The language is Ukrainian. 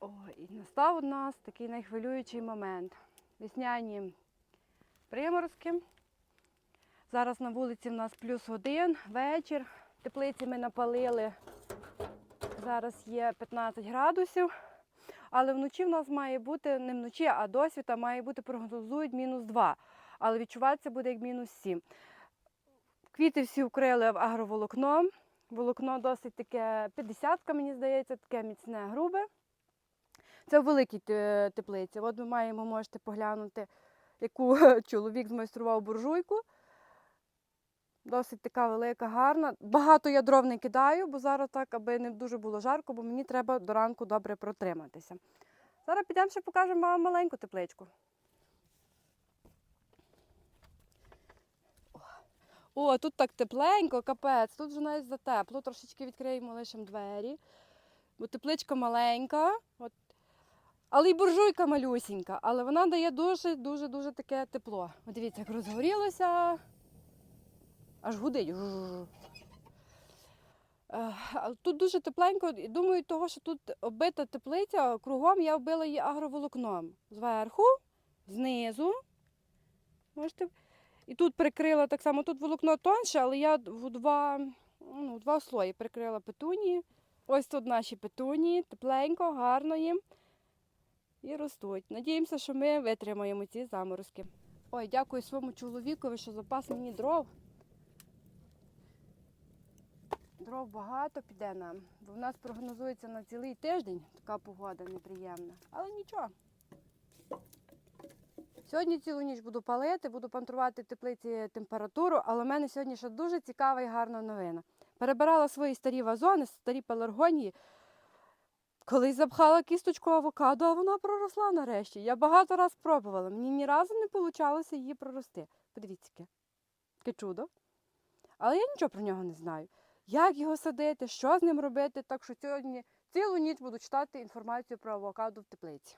О, і настав у нас такий найхвилюючий момент. Весняні приморозки. Зараз на вулиці в нас плюс один, вечір. Теплиці ми напалили. Зараз є 15 градусів. Але вночі в нас має бути не вночі, а досвіта має бути прогнозують мінус 2. Але відчуватися буде як мінус 7. Квіти всі вкрили агроволокном. Волокно досить таке 50 мені здається, таке міцне, грубе. Це великій теплиці. От ми маємо, можете поглянути, яку чоловік змайстрував буржуйку. Досить така велика, гарна. Багато я дров не кидаю, бо зараз так, аби не дуже було жарко, бо мені треба до ранку добре протриматися. Зараз підемо ще покажемо вам маленьку тепличку. О, тут так тепленько, капець, тут вже навіть затепло. Трошечки відкриємо лишимо двері. Бо тепличка маленька. Але й буржуйка малюсінька, але вона дає дуже-дуже-дуже таке тепло. От дивіться, як розгорілося. Аж гудить. Е, Тут дуже тепленько, і думаю, того, що тут оббита теплиця, кругом я вбила її агроволокном. Зверху, знизу. Можете. І тут прикрила так само, тут волокно тонше, але я в два, ну, в два слої прикрила петунії. Ось тут наші петунії, тепленько, гарно їм. І ростуть. Надіємося, що ми витримаємо ці заморозки. Ой, дякую своєму чоловікові, що запас мені дров. Дров багато піде нам, бо в нас прогнозується на цілий тиждень така погода неприємна. Але нічого. Сьогодні цілу ніч буду палити, буду пантрувати теплиці температуру, але в мене сьогодні ще дуже цікава і гарна новина. Перебирала свої старі вазони, старі пеларгонії. Колись запхала кісточку авокадо, а вона проросла нарешті. Я багато раз пробувала. Мені ні разу не вийшло її прорости. Подивіться, яке. Чудо. Але я нічого про нього не знаю. Як його садити, що з ним робити. Так що сьогодні цілу ніч буду читати інформацію про авокадо в теплиці.